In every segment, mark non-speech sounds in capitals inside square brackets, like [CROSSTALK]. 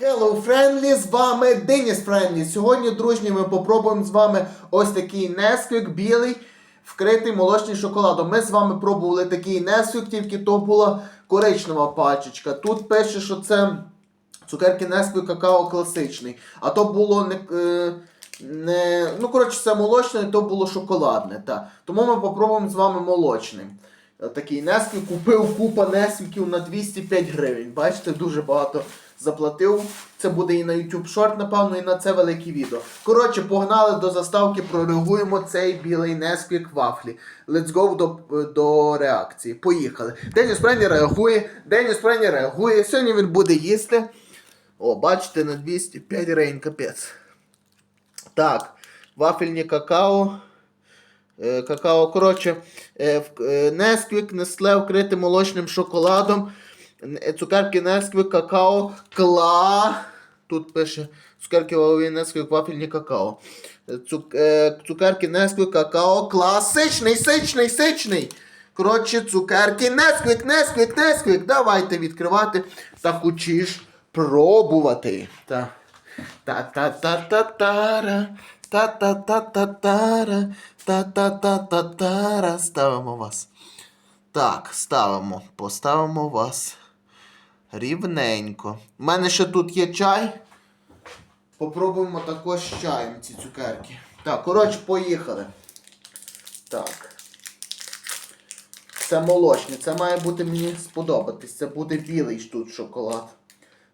Hello, Friendly, з вами Деніс Friendly. Сьогодні, дружні, ми попробуємо з вами ось такий Несквік білий, вкритий молочним шоколадом. Ми з вами пробували такий Несквік, тільки то була коричнева пачечка. Тут пише, що це цукерки Несквік какао класичний. А то було не. Е, не ну, коротше, це молочне, то було шоколадне. Та. Тому ми попробуємо з вами молочним. Е, Такий Несквік купив купа Несквіків на 205 гривень. Бачите, дуже багато заплатив. Це буде і на YouTube Short, напевно, і на це велике відео. Коротше, погнали до заставки, прореагуємо цей білий Несквік вафлі. Let's go до, до реакції. Поїхали. Деніс Прені реагує, Деніс Прені реагує. Сьогодні він буде їсти. О, бачите, на 205 гривень, капець. Так, вафельні какао. Е, какао, коротше, е, е, Несквік, Нестле вкрите молочним шоколадом. Цукерки Несквік, какао, кла. Тут пише цукерки вафельні Несквік, вафельні какао. Цук, е, цукерки Несквік, какао, класичний, сичний, сичний. Коротше, цукерки Несквік, Несквік, Несквік. Давайте відкривати та хочеш пробувати. Та. Та-та-та-та-тара. Та-та-та-та-тара. Та-та-та-та-тара. Ставимо вас. Так, ставимо. Поставимо вас рівненько. У мене ще тут є чай. Попробуємо також з чаєм ці цукерки. Так, коротше, поїхали. Так. Це молочне. Це має бути мені сподобатись. Це буде білий тут шоколад.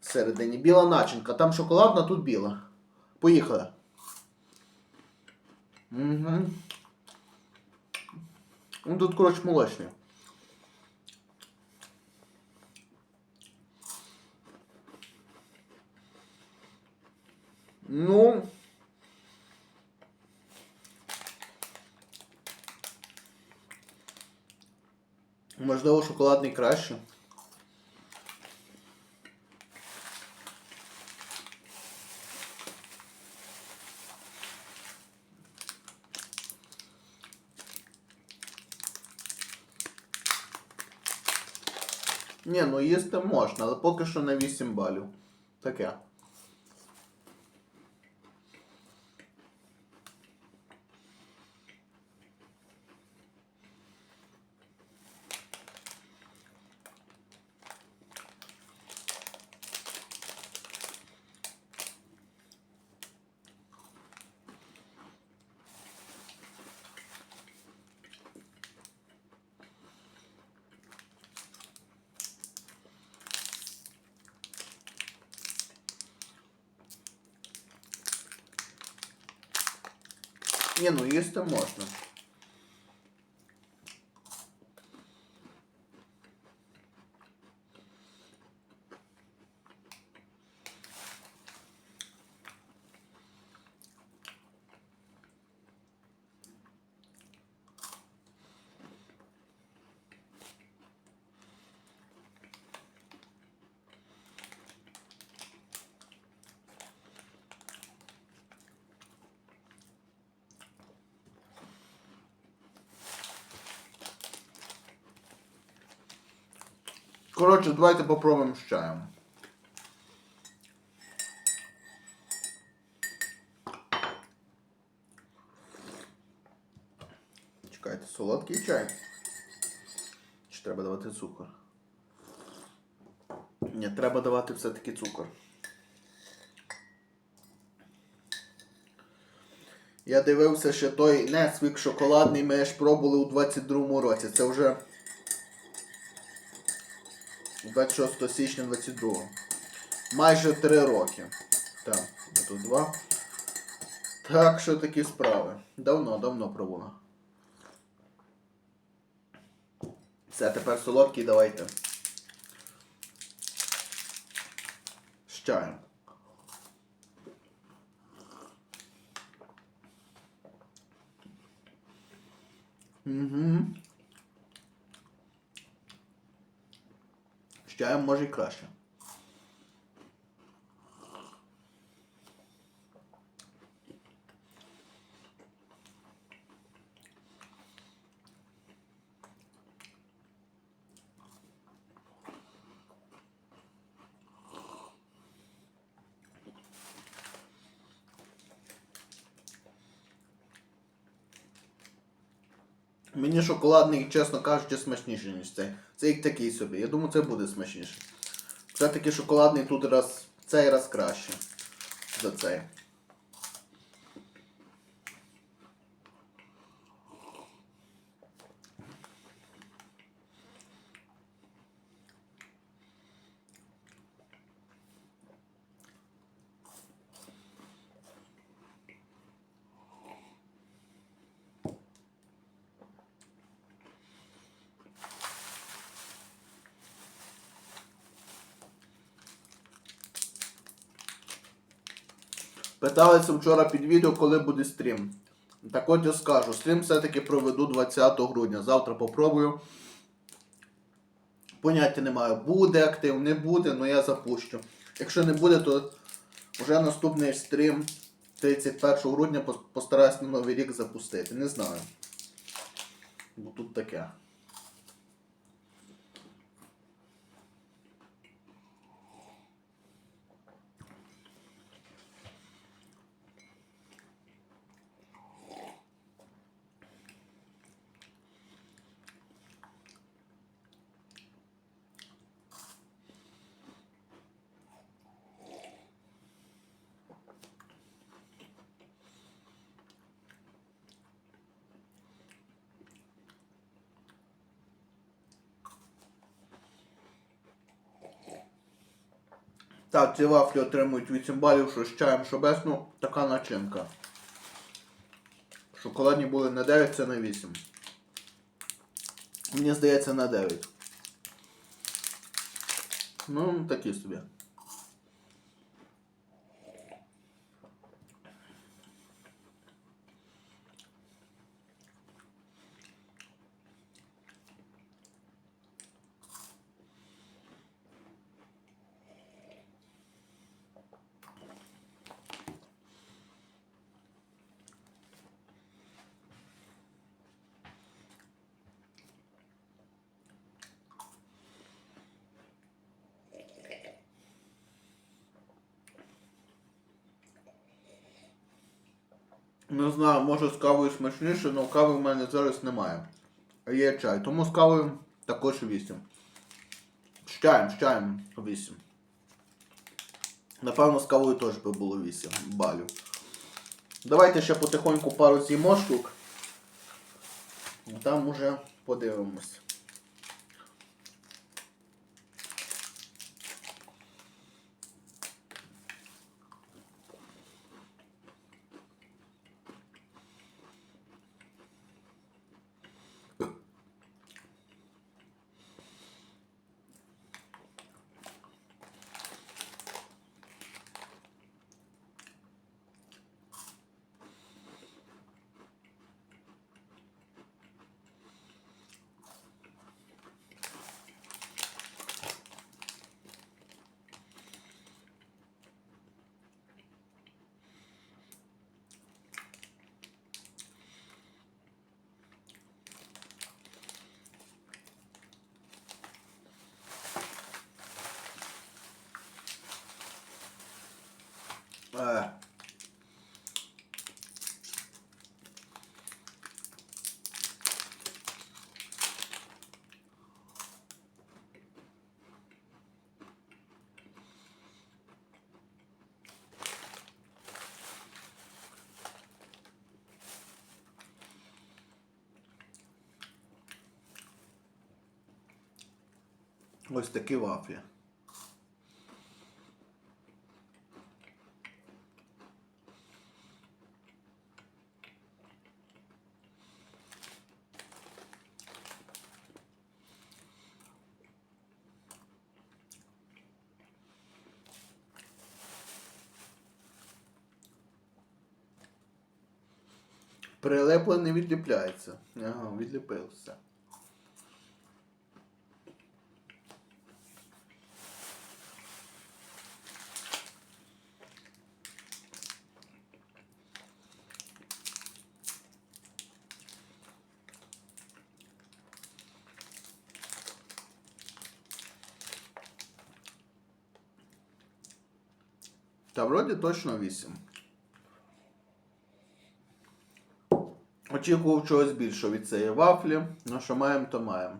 Всередині. Біла начинка. Там шоколадна, тут біла. Поїхали. Угу. Тут, коротше, молочний. Ну. Можливо, шоколадний краще. Ні, ну їсти можна, але поки що на 8 балів. Таке. Ні, ну їсти можна. Коротше, давайте попробуємо з чаєм. Чекайте, солодкий чай. Чи треба давати цукор? Ні, треба давати все-таки цукор. Я дивився, що той Несвік шоколадний ми ж пробували у 22-му році. Це вже 26 січня 22. Майже 3 роки. Так, тут 2. Так, що такі справи. Давно, давно пробував. Все, тепер солодкий давайте. З чаєм. Угу. Чаєм може і краще. Мені шоколадний, чесно кажучи, смачніший, ніж цей. Це як такий собі. Я думаю, це буде смачніше. Все-таки шоколадний тут раз, цей раз краще. За цей. Питалися вчора під відео, коли буде стрім. Так от я скажу, стрім все-таки проведу 20 грудня. Завтра попробую. Поняття немає, буде актив, не буде, але я запущу. Якщо не буде, то вже наступний стрім 31 грудня пос- постараюсь на Новий рік запустити. Не знаю. Бо тут таке. Так, ці вафлі отримують 8 балів, що з чаєм, що без, ну, така начинка. Шоколадні були на 9, це на 8. Мені здається на 9. Ну, такі собі. Не знаю, може з кавою смачніше, але кави в мене зараз немає. Є чай. Тому з кавою також 8. З чаєм, з чаєм 8. Напевно, з кавою теж би було 8 балів. Давайте ще потихоньку пару з'їмо штук. Там уже подивимось. Ось такі вафлі. Прилепло не відліпляється. Ага, відліпився. Та вроді точно 8. Очікував чогось більшого від цієї вафлі. Ну що маємо, то маємо.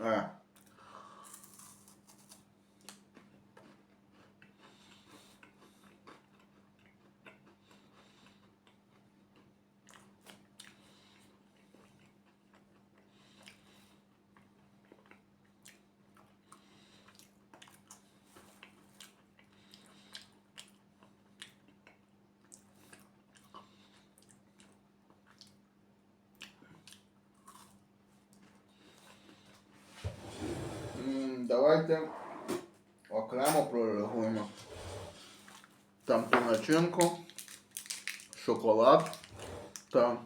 А. Давайте окремо прореагуємо. Там ту начинку, шоколад та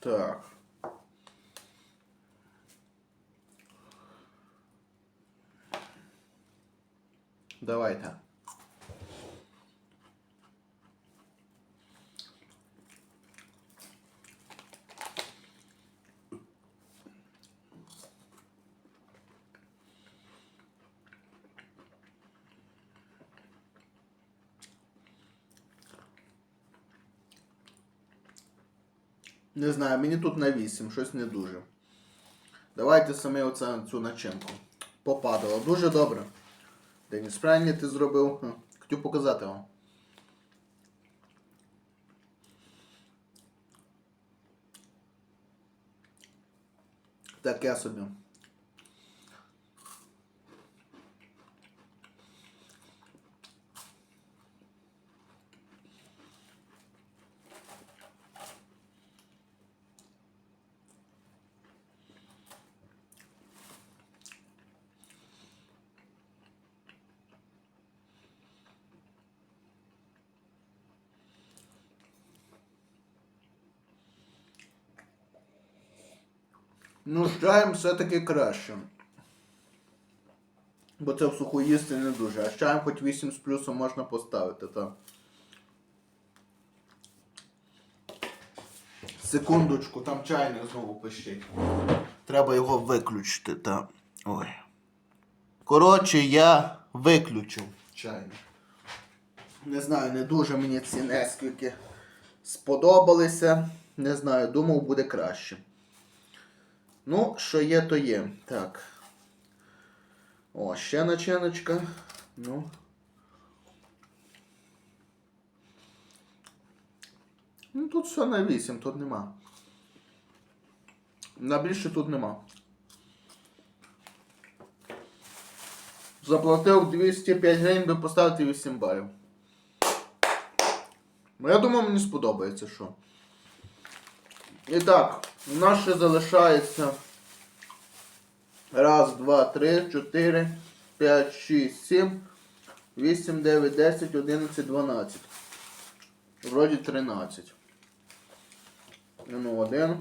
Так. Давайте. Не знаю, мені тут на 8, щось не дуже. Давайте саме оце, цю начинку. Попадало. Дуже добре. Деніс, правильно ти зробив. Хотів показати вам. Таке собі. Ну, з все-таки краще. Бо це в суху їсти не дуже. А з чаєм хоч 8 з плюсом можна поставити, так. Секундочку, там чайник знову пищить. Треба його виключити, так. Ой. Коротше, я виключив чайник. Не знаю, не дуже мені ці нескільки сподобалися. Не знаю, думав, буде краще. Ну, що є, то є. Так. О, ще начиночка. Ну. Ну, тут все на 8, тут нема. На більше тут нема. Заплатив 205 гривень, би поставити 8 балів. Ну, я думаю, мені сподобається, що. І так, у нас ще залишається. Раз, два, три, чотири, п'ять, шість, сім, вісім, дев'ять, десять, одинадцять, дванадцять. Вроді тринадцять. Ну, один.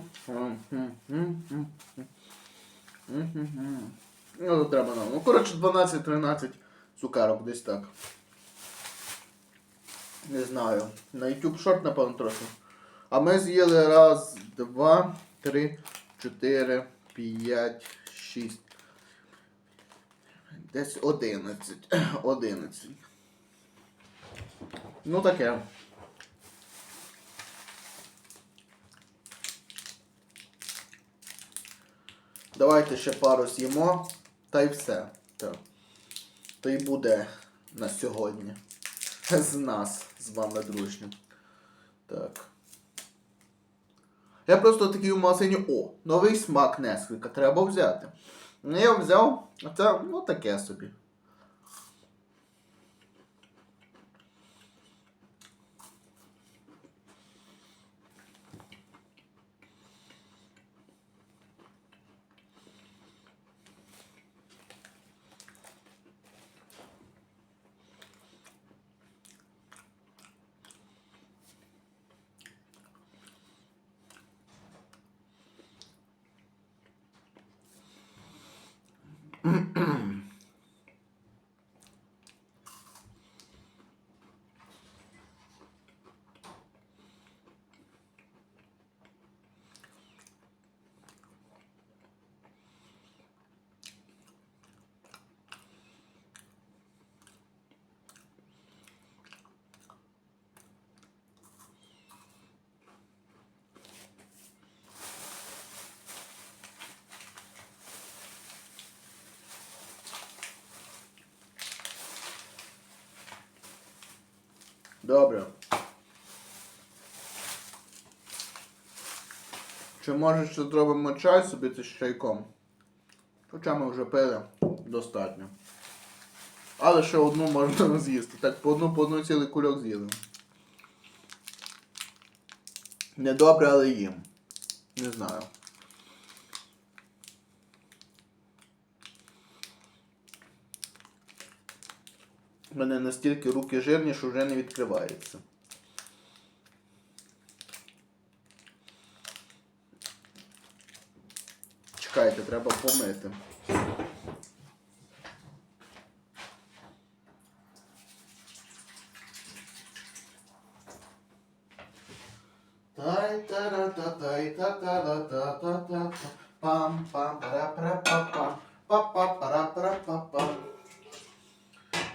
Ну, то треба нам. Ну, коротше, 12-13 цукарок десь так. Не знаю. На YouTube шорт, напевно, трохи. А ми з'їли раз, два, три, чотири, п'ять, шість. Десь одинадцять. [CLEARS THROAT] Одинадцять. Ну таке. Давайте ще пару з'їмо. Та й все. Так. То й буде на сьогодні. З нас, з вами дружнім. Так. Я просто такий у магазині, о, новий смак Несквіка, треба взяти. Я взяв, а це, ну, таке собі. Добре. Чи може ще зробимо чай собі це з чайком? Хоча ми вже пили достатньо. Але ще одну можна [LAUGHS] з'їсти. Так по одну по одну цілий кульок з'їли. Недобре, але їм. Не знаю. У мене настільки руки жирні, що вже не відкривається. Чекайте, треба помити. Тай та ра та тай та та ра та та та пам пам пара пара па пам па па пара пара па пам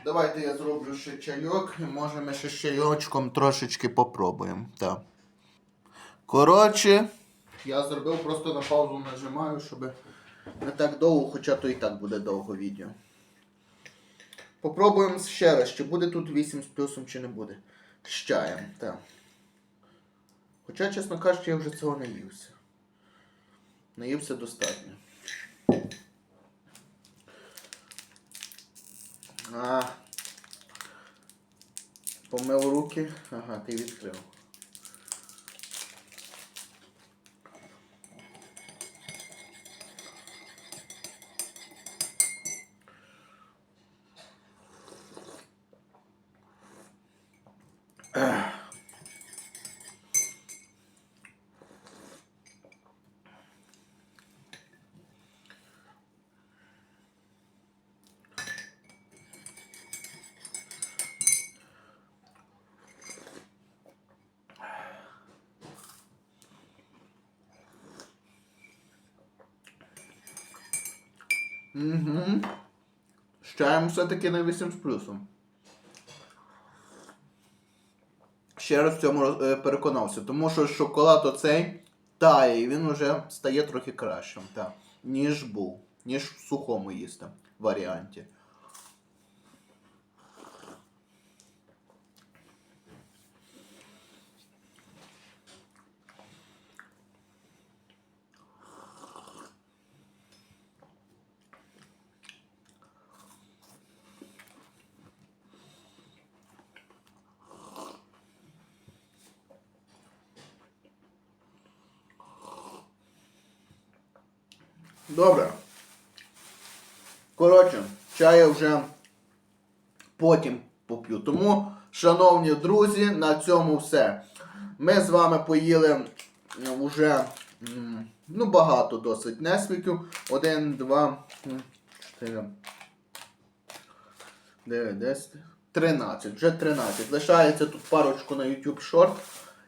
Давайте я зроблю ще чайок, може ми ще чайочком трошечки попробуємо. Так. Коротше, я зробив просто на паузу нажимаю, щоб не так довго, хоча то і так буде довго відео. Попробуємо ще раз, чи буде тут 8 з плюсом, чи не буде. З чаєм, так. Хоча, чесно кажучи, я вже цього наївся. Наївся достатньо. А. Помив руки. Ага, ти відкрив. Угу. З чаєм все-таки на 8 з плюсом. Ще раз в цьому е, переконався, тому що шоколад оцей тає, і він вже стає трохи кращим, так, ніж був, ніж в сухому їсти варіанті. Добре. Коротше, чай я вже потім поп'ю. Тому, шановні друзі, на цьому все. Ми з вами поїли вже ну, багато досить несвіків. Один, два, чотири. Дев'ять, десять. 13, вже 13. Лишається тут парочку на YouTube Short.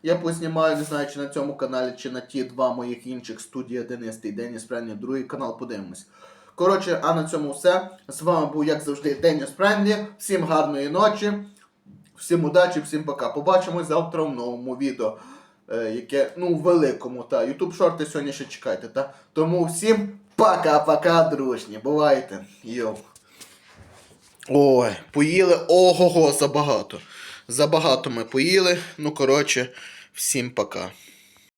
Я познімаю, не знаю, чи на цьому каналі, чи на ті два моїх інших студія Денис і Деніс Френлі, другий канал, подивимось. Коротше, а на цьому все. З вами був, як завжди, Деніс Френлі. Всім гарної ночі, всім удачі, всім пока. Побачимось завтра в новому відео. е, Яке, ну, великому, та. YouTube шорти сьогодні ще чекайте, та. Тому всім пока-пока, дружні. Бувайте. Йоу. Ой, поїли ого-го, забагато. Забагато ми поїли. Ну, коротше, всім пока.